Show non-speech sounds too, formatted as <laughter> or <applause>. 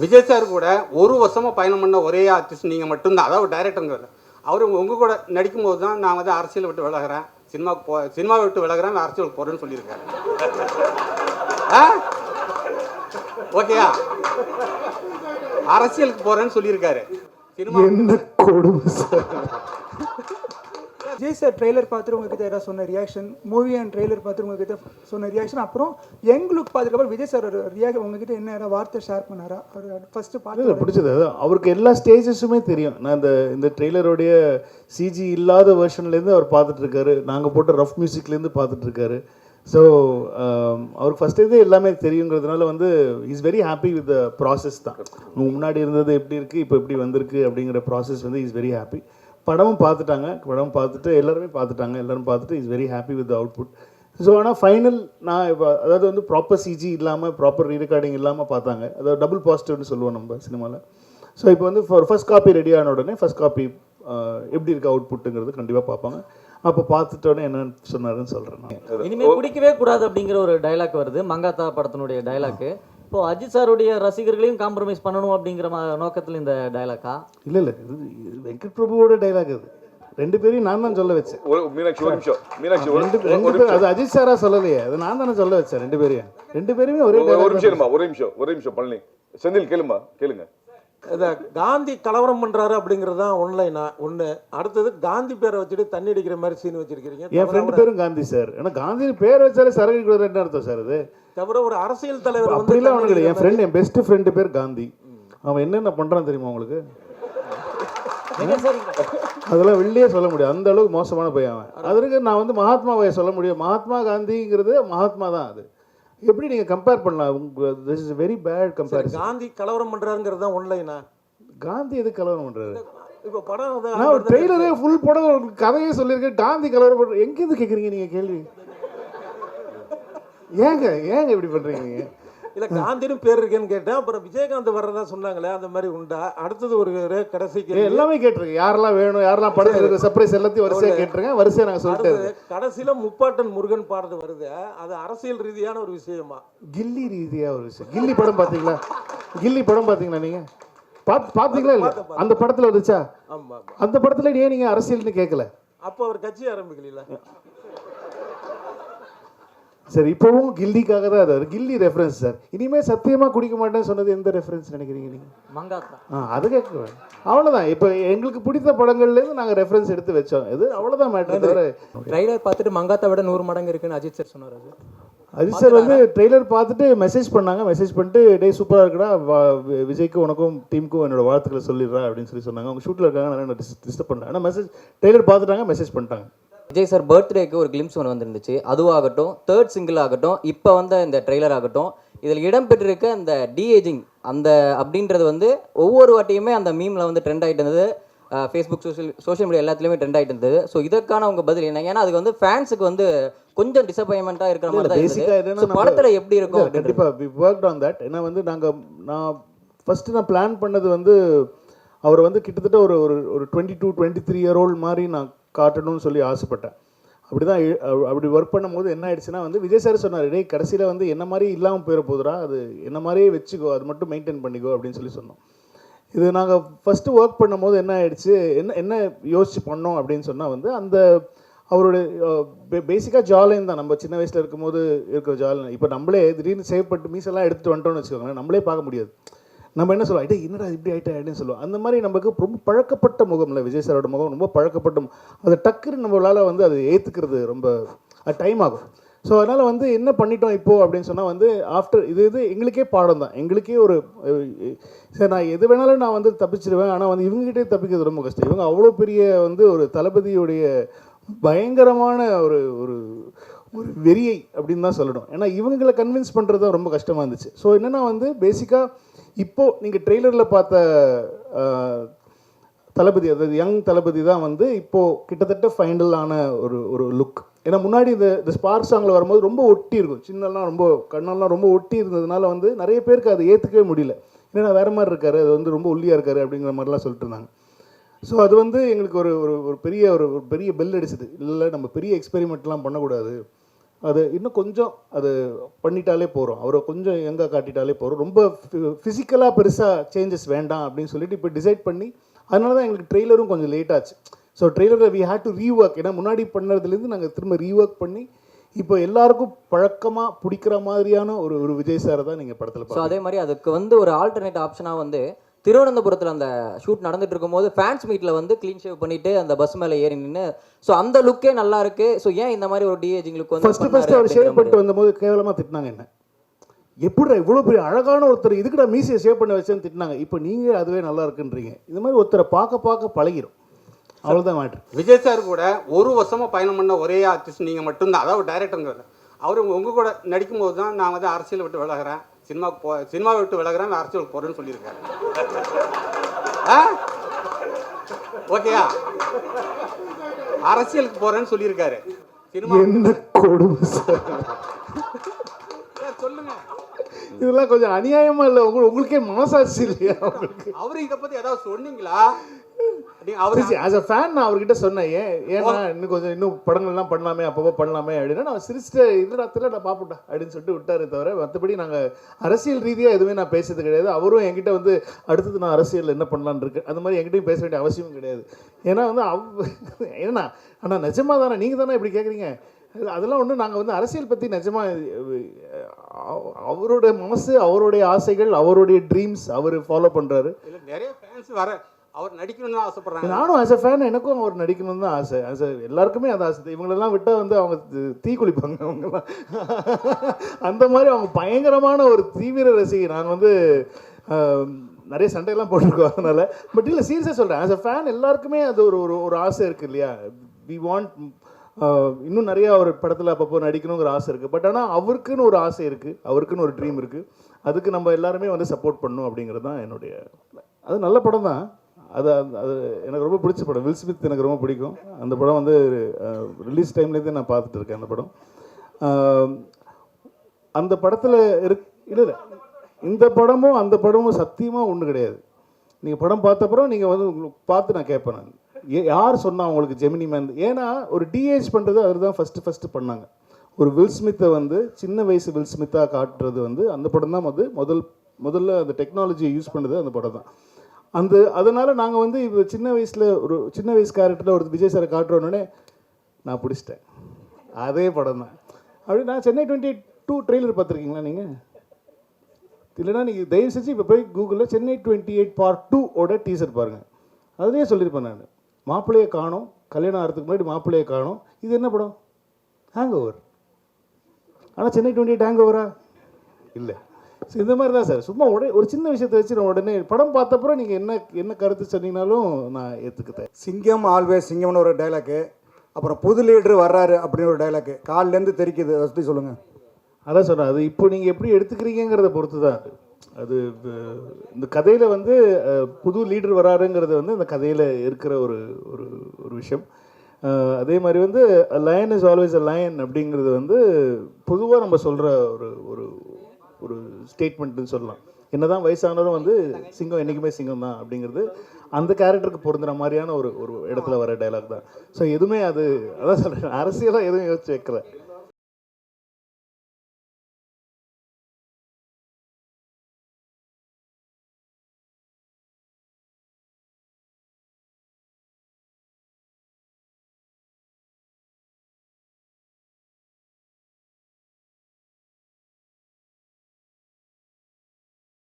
Vijay sir கூட ஒரு வருஷமாக பயணம் பண்ண ஒரே ஆர்டிஸ்ட் நீங்கள் மட்டும்தான். அதாவது டைரக்டருங்கிறது அவர் உங்கள் கூட நடிக்கும் போது தான் நான் வந்து அரசியல் விட்டு விலகிறேன். சினிமாவுக்கு போ சினிமாவை விட்டு விலகிறேன் அரசியலுக்கு போகிறேன்னு சொல்லியிருக்காரு. ஆ? ஓகேயா? அரசியலுக்கு போகிறேன்னு சொல்லியிருக்காரு. சினிமா என்ன கொடுமை சார். விஜய் சார் ட்ரெய்லர் பார்த்துட்டு உங்ககிட்ட ஏதாவது சொன்ன ரியாக்ஷன் மூவி அண்ட் ட்ரெய்லர் பார்த்துட்டு உங்ககிட்ட சொன்ன ரியாக்ஷன் அப்புறம் யங் லுக் பார்த்துட்டு விஜய் சார் ரியாக்ட் உங்ககிட்ட என்ன ஏதாவது வார்த்தை ஷேர் பண்ணாரா? அவர் ஃபர்ஸ்ட் இல்லை பார்த்து பிடிச்சது அவருக்கு எல்லா ஸ்டேஜஸுமே தெரியும். நான் இந்த இந்த ட்ரெய்லருடைய சிஜி இல்லாத வெர்ஷன்லேருந்து அவர் பார்த்துட்டு இருக்காரு. நாங்கள் போட்ட ரஃப் மியூசிக்லேருந்து பார்த்துட்டு இருக்காரு. ஸோ அவருக்கு ஃபஸ்ட் இது எல்லாமே தெரியுங்கிறதுனால வந்து is very happy with the process தான். முன்னாடி இருந்தது எப்படி இருக்குது இப்போ எப்படி வந்திருக்கு அப்படிங்கிற ப்ராசஸ் வந்து இஸ் வெரி ஹாப்பி படமும் பார்த்துட்டாங்க. படம் பார்த்துட்டு எல்லாருமே பார்த்துட்டாங்க. எல்லாரும் பார்த்துட்டு is very happy with output so ஆனால் ஃபைனல் நான் இப்போ அதாவது வந்து ப்ராப்பர் சிஜி இல்லாமல் ப்ராப்பர் ரீரெக்கார்டிங் இல்லாமல் பார்த்தாங்க. அதாவது டபுள் பாசிட்டிவ்னு சொல்லுவோம் நம்ம சினிமாவில் ஸோ இப்போ வந்து ஃபர்ஸ்ட் காப்பி ரெடி ஆன உடனே ஃபஸ்ட் காப்பி எப்படி இருக்கு அவுட்புட்டுங்கிறது கண்டிப்பாக பார்ப்பாங்க. அப்போ பார்த்துட்டோன்னே என்னன்னு சொன்னாருன்னு சொல்கிறேன் இனிமேல் பிடிக்கவே குடிக்கவே கூடாது அப்படிங்கிற ஒரு டைலாக் வருது. மங்காத்தா படத்தினுடைய டைலாக்கு இப்போ அஜித் சாருடைய ரசிகர்களையும் காம்ப்ரமைஸ் பண்ணணும் அப்படிங்கிற நோக்கத்துல இந்த டைலாக்கா இல்லை இல்லை. இது இது வெங்கட் பிரபுவோட டைலாக் அது. ரெண்டு பேரையும் நான் தான் சொல்ல வச்சேன். ஒரு மீனாட்சி ஒரு நிமிஷம். மீனாட்சி ஒரு ரெண்டு ஒரு ரெண்டு பேர் அது அஜித் சாரா சொல்லலையே. அது நான் தானே சொல்ல வச்சேன். ரெண்டு பேரையும். ரெண்டு பேருமே ஒரே ஒரு- ஒரு நிமிஷம் ஒரு நிமிஷம் ஒரு நிமிஷம் பழனி. செந்தில் கேளுமா கேளுங்க. இத காந்தி கலவரம் பண்றாரு அப்படிங்கிறது தான் ஒன்லைனா. ஒண்ணு. அடுத்தது காந்தி பேரை வச்சுட்டு தண்ணி அடிக்கிற மாதிரி சீன் வச்சிருக்கீங்க என் ஃப்ரெண்டு பேரும் காந்தி சார். ஏன்னா காந்தி பேர் வச்சாலே கொடுக்குறது என்ன அர்த்தம் சார் அது? தவிர ஒரு அரசியல் தலைவர் அப்படிலாம் அவனுக்கு இல்லை. என் ஃப்ரெண்ட் என் பெஸ்ட் ஃப்ரெண்டு பேர் காந்தி. அவன் என்னென்ன பண்ணுறான் தெரியுமா உங்களுக்கு? அதெல்லாம் வெளியே சொல்ல முடியாது. அந்த அளவுக்கு மோசமான பையன் அவன். அதற்கு நான் வந்து மகாத்மாவை சொல்ல முடியும். மகாத்மா காந்திங்கிறது மகாத்மா தான் அது. எப்படி நீங்கள் கம்பேர் பண்ணலாம்? உங்க this is very bad comparison Gandhi கலவரம் பண்றாருங்கிறது தான் ஒன்லைனா காந்தி எது கலவரம் பண்ணுறாரு இப்போ படம் வந்து நான் ஒரு ட்ரெய்லரே ஃபுல் படம் கதையே சொல்லியிருக்கேன். காந்தி கலவரம் பண்ணுற எங்கேருந்து கேட்குறீங்க நீங்கள் கேள்வி? ஏங்க ஏங்க இப்படி பண்ணுறீங்க நீங்கள் இல்ல காந்தின்னு பேர் இருக்கேன்னு கேட்டேன். அப்புறம் விஜயகாந்த் வர்றதா சொன்னாங்களே அந்த மாதிரி உண்டா? அடுத்தது ஒரு ரே- கடைசி ஏ, கேள்வி. எல்லாமே கேட்டிருக்கேன் யாரெல்லாம் வேணும் யாரெல்லாம் படத்தில் இருக்கிற சர்ப்ரைஸ் எல்லாத்தையும் வரிசையாக கேட்டிருக்கேன். வரிசையாக நாங்கள் சொல்லிட்டு கடைசியில முப்பாட்டன் முருகன் பாடுறது வருது. அது அரசியல் ரீதியான ஒரு விஷயமா? கில்லி ரீதியாக ஒரு விஷயம். கில்லி படம் பார்த்தீங்களா? கில்லி படம் பார்த்தீங்களா நீங்கள் பார்த்து பார்த்தீங்களா இல்லை அந்த படத்தில் வந்துச்சா? அந்த படத்தில் ஏன் நீங்கள் அரசியல்னு கேட்கல அப்போ அவர் கட்சி ஆரம்பிக்கல சரி இப்போவும் கில்லிக்காக தான் அது கில்லி ரெஃபரன்ஸ் சார். இனிமேல் சத்தியமாக குடிக்க மாட்டேன்னு சொன்னது எந்த ரெஃபரன்ஸ் நினைக்கிறீங்க நீங்கள் மங்காத்தா. ஆ அது கேட்க அவ்வளோதான் இப்போ எங்களுக்கு பிடித்த படங்கள்லேருந்து நாங்கள் ரெஃபரன்ஸ் எடுத்து வச்சோம். இது அவ்வளோதான் மேட்ரு தவிர ட்ரைலர் பார்த்துட்டு மங்காத்தை விட நூறு மடங்கு இருக்குன்னு அஜித் சார் சொன்னார் அது. அஜித் சார் வந்து ட்ரெய்லர் பார்த்துட்டு மெசேஜ் பண்ணாங்க. மெசேஜ் பண்ணிட்டு டே சூப்பராக இருக்குடா. விஜய்க்கும் உனக்கும் டீமுக்கும் என்னோட வாழ்த்துக்களை சொல்லிடுறா அப்படின்னு சொல்லி சொன்னாங்க. அவங்க ஷூட்டில் இருக்காங்க. நிறைய டிஸ்டர்ப் பண்ணாங்க ஆனால் மெசேஜ் ட்ரெய்லர் பார்த்துட்டாங்க மெசேஜ் பண்ணிட்டாங்க. விஜய் சார் பர்த்டேக்கு ஒரு கிளிம்ஸ் ஒன்று வந்துருந்துச்சு. அதுவாகட்டும் தேர்ட் சிங்கிள் ஆகட்டும் இப்போ வந்த இந்த ட்ரெய்லர் ஆகட்டும் இதில் இடம்பெற்றிருக்க அந்த டிஏஜிங் அந்த அப்படின்றது வந்து ஒவ்வொரு வாட்டியுமே அந்த மீமில் வந்து ட்ரெண்ட் ஆகிட்டு இருந்தது. ஃபேஸ்புக் சோஷியல் சோஷியல் மீடியா எல்லாத்துலேயுமே ட்ரெண்ட் ஆகிட்டு இருந்தது. ஸோ இதற்கான உங்கள் பதில் என்ன? ஏன்னா அதுக்கு வந்து ஃபேன்ஸுக்கு வந்து கொஞ்சம் டிசப்பாயின்மெண்ட்டாக இருக்கிற மாதிரி தான் இருந்தது. படத்தில் எப்படி இருக்கும். கண்டிப்பாக வி ஒர்க் ஆன் தட் ஏன்னா வந்து நாங்கள் நான் ஃபஸ்ட்டு நான் பிளான் பண்ணது வந்து அவர் வந்து கிட்டத்தட்ட ஒரு ஒரு ஒரு twenty two twenty three year old மாதிரி நான் காட்டணும்னு சொல்லி ஆசைப்பட்டேன். அப்படி தான் அப்படி ஒர்க் பண்ணும்போது என்ன ஆயிடுச்சுன்னா வந்து விஜய் சார் சொன்னார் டேய் கடைசியில் வந்து என்ன மாதிரி இல்லாமல் போயிட போதுடா அது என்ன மாதிரியே வச்சுக்கோ அது மட்டும் மெயின்டைன் பண்ணிக்கோ அப்படின்னு சொல்லி சொன்னோம். இது நாங்கள் ஃபஸ்ட்டு ஒர்க் பண்ணும்போது என்ன ஆயிடுச்சு என்ன என்ன யோசிச்சு பண்ணோம் அப்படின்னு சொன்னால் வந்து அந்த அவருடைய பேசிக்காக ஜாலின் தான். நம்ம சின்ன வயசில் இருக்கும்போது இருக்கிற ஜாலின் இப்போ நம்மளே திடீர்னு சேவ் பண்ணிட்டு மீசெல்லாம் எடுத்துகிட்டு வந்துட்டோம்னு வச்சுக்கோங்களேன் நம்மளே பார்க்க முடியாது. நம்ம என்ன சொல்லுவோம் டேய் என்னடா இப்படி ஆகிட்டே அப்படின்னு சொல்லுவோம். அந்த மாதிரி நமக்கு ரொம்ப பழக்கப்பட்ட முகம்ல விஜய் சாரோட முகம் ரொம்ப பழக்கப்பட்ட அதை அது டக்குன்னு நம்மளால் வந்து அது ஏற்றுக்கிறது ரொம்ப டைம் ஆகும். ஸோ அதனால் வந்து என்ன பண்ணிட்டோம் இப்போது அப்படின்னு சொன்னால் வந்து ஆஃப்டர் இது இது எங்களுக்கே பாடம் தான். எங்களுக்கே ஒரு சரி நான் எது வேணாலும் நான் வந்து தப்பிச்சிடுவேன் ஆனால் வந்து இவங்ககிட்டே தப்பிக்கிறது ரொம்ப கஷ்டம். இவங்க அவ்வளோ பெரிய வந்து ஒரு தளபதியுடைய பயங்கரமான ஒரு ஒரு ஒரு வெறியை அப்படின்னு தான் சொல்லணும். ஏன்னா இவங்களை கன்வின்ஸ் பண்ணுறது தான் ரொம்ப கஷ்டமாக இருந்துச்சு. ஸோ என்னென்னா வந்து பேசிக்காக இப்போது நீங்கள் ட்ரெய்லரில் பார்த்த தளபதி அதாவது யங் தளபதி தான் வந்து இப்போது கிட்டத்தட்ட ஃபைனலான ஒரு ஒரு லுக் ஏன்னா முன்னாடி இந்த இந்த ஸ்பார்க் சாங்கில் வரும்போது ரொம்ப ஒட்டி இருக்கும். சின்னெல்லாம் ரொம்ப கண்ணெல்லாம் ரொம்ப ஒட்டி இருந்ததுனால வந்து நிறைய பேருக்கு அதை ஏற்றுக்கவே முடியல. ஏன்னா வேறு மாதிரி இருக்காரு அது வந்து ரொம்ப ஒல்லியாக இருக்காரு அப்படிங்கிற மாதிரிலாம் சொல்லிட்டு இருந்தாங்க. ஸோ அது வந்து எங்களுக்கு ஒரு ஒரு ஒரு பெரிய ஒரு ஒரு பெரிய பெல் அடிச்சது. இல்லை நம்ம பெரிய எக்ஸ்பெரிமெண்ட்லாம் பண்ணக்கூடாது. அது இன்னும் கொஞ்சம் அது பண்ணிட்டாலே போகிறோம் அவரை கொஞ்சம் எங்கே காட்டிட்டாலே போகிறோம் ரொம்ப ஃபிசிக்கலாக பெருசாக சேஞ்சஸ் வேண்டாம் அப்படின்னு சொல்லிட்டு இப்போ டிசைட் பண்ணி அதனால தான் எங்களுக்கு ட்ரெய்லரும் கொஞ்சம் லேட் ஆச்சு. ஸோ ட்ரெய்லரில் வி ஹேட் டு ரீஒர்க் ஏன்னா முன்னாடி பண்ணதுலேருந்து நாங்கள் திரும்ப ரீஒர்க் பண்ணி இப்போ எல்லாருக்கும் பழக்கமாக பிடிக்கிற மாதிரியான ஒரு ஒரு விஜய் சாரை தான் நீங்கள் படத்தில் ஸோ அதே மாதிரி அதுக்கு வந்து ஒரு ஆல்டர்னேட் ஆப்ஷனாக வந்து திருவனந்தபுரத்தில் அந்த ஷூட் நடந்துட்டு இருக்கும்போது ஃபேன்ஸ் மீட்டில் வந்து க்ளீன் ஷேவ் பண்ணிட்டு அந்த பஸ் மேலே ஏறி நின்று ஸோ அந்த லுக்கே நல்லா இருக்கு. ஸோ ஏன் இந்த மாதிரி ஒரு டிஏஜிங் லுக் வந்து ஃபர்ஸ்ட் பண்ணாரு ஃபர்ஸ்ட் அவர் ஷேவ் பண்ணிட்டு. வந்தபோது கேவலமாக திட்டினாங்க என்ன? எப்படிடா இவ்வளோ பெரிய அழகான ஒருத்தர் இதுக்குடா மீசியை ஷேவ் பண்ண வச்சேன்னு திட்டினாங்க. இப்போ நீங்கள் அதுவே நல்லா இருக்குன்றீங்க. இந்த மாதிரி ஒருத்தரை பார்க்க பார்க்க பழகிரும். அவ்வளோதான் மேட்ரு விஜய் சார் கூட ஒரு வருஷமாக பயணம் பண்ண ஒரே ஆர்டிஸ்ட் நீங்கள் மட்டும்தான். அதாவது டைரக்டருங்க அவர் உங்கள் கூட நடிக்கும்போது தான் நான் வந்து அரசியல் விட்டு விலகிறேன். சினிமாவுக்கு போ சினிமாவை விட்டு விலகிறேன் அரசியலுக்கு போகிறேன்னு சொல்லியிருக்காரு. ஆ? ஓகேயா? அரசியலுக்கு போகிறேன்னு சொல்லியிருக்காரு. சினிமா என்ன கொடுமை சார்? சொல்லுங்க. இதெல்லாம் கொஞ்சம் அநியாயமா இல்லை? உங்களுக்கு உங்களுக்கே மனசாட்சி இல்லையா? அவரு இதை பற்றி ஏதாவது சொன்னீங்களா? அவரு ஆஸ் அ ஃபேன் நான் அவர்கிட்ட சொன்னேன் ஏன் ஏன்னா இன்னும் கொஞ்சம் இன்னும் படங்கள்லாம் பண்ணலாமே அப்பப்போ பண்ணலாமே அப்படின்னா. நான் சிரிச்சிட்டு இல்லடா தெரியல நான் பார்ப்போம்டா அப்படின்னு சொல்லிட்டு விட்டாரே தவிர மற்றபடி நாங்கள் அரசியல் ரீதியாக எதுவுமே நான் பேசுறது கிடையாது. அவரும் என்கிட்ட வந்து அடுத்தது நான் அரசியல் என்ன பண்ணலான்னு இருக்கு? அந்த மாதிரி என்கிட்டயும் பேச வேண்டிய அவசியமும் கிடையாது. ஏன்னா வந்து அவ் <laughs> ஏன்னா ஆனால் நிஜமா தானே நீங்கள் தானே இப்படி கேட்குறீங்க அதெல்லாம் ஒன்றும் நாங்கள் வந்து அரசியல் பற்றி நிஜமா அவ- அவரோட மனசு அவருடைய ஆசைகள் அவருடைய ட்ரீம்ஸ் அவர் ஃபாலோ பண்ணுறாரு இல்ல நிறைய ஃபேன்ஸ் வர அவர் நடிக்கணும்னு ஆசைப்படுறாங்க. நானும் ஆஸ் அ ஃபேன் எனக்கும் அவர் நடிக்கணும்னு தான் ஆசை. ஆஸ் எல்லாருக்குமே அது ஆசை. இவங்களெல்லாம் விட்டால் வந்து அவங்க தீ குளிப்பாங்க அவங்கெல்லாம். அந்த மாதிரி அவங்க பயங்கரமான ஒரு தீவிர ரசிகை நாங்கள் வந்து நிறைய சண்டையெல்லாம் போட்டிருக்கோம் அதனால. பட் இல்லை சீரியஸாக சொல்கிறேன் ஆஸ் அ ஃபேன் எல்லாருக்குமே அது ஒரு ஒரு ஒரு ஆசை இருக்குது இல்லையா? வி வாண்ட் இன்னும் நிறையா அவர் படத்தில் அப்பப்போ நடிக்கணுங்கிற ஆசை இருக்குது பட் ஆனால் அவருக்குன்னு ஒரு ஆசை இருக்குது அவருக்குன்னு ஒரு ட்ரீம் இருக்குது அதுக்கு நம்ம எல்லாருமே வந்து சப்போர்ட் பண்ணணும் அப்படிங்கிறது தான் என்னுடைய அது நல்ல படம் தான். அது அது- எனக்கு ரொம்ப பிடிச்ச படம். வில் ஸ்மித் எனக்கு ரொம்ப பிடிக்கும். அந்த படம் வந்து ரிலீஸ் டைம்லேருந்தே நான் பார்த்துட்டு இருக்கேன் அந்த படம். அந்த படத்தில் இருக் இல்லை இல்லை. இந்த படமும் அந்த படமும் சத்தியமாக ஒன்று கிடையாது. நீங்கள் படம் பார்த்தப்பறம் நீங்கள் வந்து உங்களுக்கு பார்த்து நான் கேட்பேன் நான். ஏ யார் சொன்னால் உங்களுக்கு ஜெமினி மேன் ஏன்னா ஒரு டிஏஜ் பண்ணுறது அவர் தான் ஃபஸ்ட்டு ஃபஸ்ட்டு பண்ணாங்க. ஒரு வில் ஸ்மித்தை வந்து சின்ன வயசு வில் ஸ்மித்தாக காட்டுறது வந்து அந்த படம் தான் வந்து முதல் முதல்ல அந்த டெக்னாலஜியை யூஸ் பண்ணுறது அந்த படம் தான். அந்த அதனால் நாங்கள் வந்து இப்போ சின்ன வயசில் ஒரு சின்ன வயசு கேரக்டரில் ஒரு விஜய் சாரை காட்டுறோன்னே நான் பிடிச்சிட்டேன். அதே படம் தான். அப்படி நான் சென்னை டுவெண்ட்டி டூ ட்ரெய்லர் பார்த்துருக்கீங்களா நீங்கள் இல்லைன்னா நீங்கள் தயவு செஞ்சு இப்போ போய் கூகுளில் Chennai twenty eight part two ஓட டீசர் பாருங்கள் அதுலேயே சொல்லியிருப்பேன் நான். மாப்பிள்ளையை காணோம் கல்யாணம் ஆகிறதுக்கு முன்னாடி மாப்பிள்ளையை காணோம். இது என்ன படம்? ஹேங் ஓவர் ஆனால் சென்னை டுவெண்ட்டி எயிட் ஹேங் ஓவரா இல்லை. ஸோ இந்த மாதிரி தான் சார். சும்மா உடனே ஒரு சின்ன விஷயத்தை வச்சு நான் உடனே படம் பார்த்தப்பறம் நீங்கள் என்ன என்ன கருத்து சொன்னீங்கனாலும் நான் ஏற்றுக்கிட்டேன் சிங்கம் ஆல்வேஸ் சிங்கம்னு ஒரு டைலாக்கு அப்புறம் புது லீடர் வர்றாரு அப்படின்னு ஒரு டைலாக்கு காலிலேருந்து தெரிக்குது. பற்றி சொல்லுங்கள் அதான் சொன்னேன். அது இப்போ நீங்கள் எப்படி எடுத்துக்கிறீங்கிறத பொறுத்து தான் அது இந்த கதையில் வந்து புது லீடர் வராருங்கிறது வந்து அந்த கதையில் இருக்கிற ஒரு ஒரு ஒரு விஷயம். அதே மாதிரி வந்து lion is always a lion அப்படிங்கிறது வந்து பொதுவாக நம்ம சொல்கிற ஒரு ஒரு ஸ்டேட்மெண்ட்னு சொல்லலாம். என்னதான் வயசானதும் வந்து சிங்கம் என்றைக்குமே சிங்கம் தான் அப்படிங்கிறது அந்த கேரக்டருக்கு பொருந்துற மாதிரியான ஒரு ஒரு இடத்துல வர டைலாக் தான். ஸோ எதுவுமே அது அதான் சொல்கிறேன் அரசியலாக எதுவும் யோசிச்சு வைக்கல.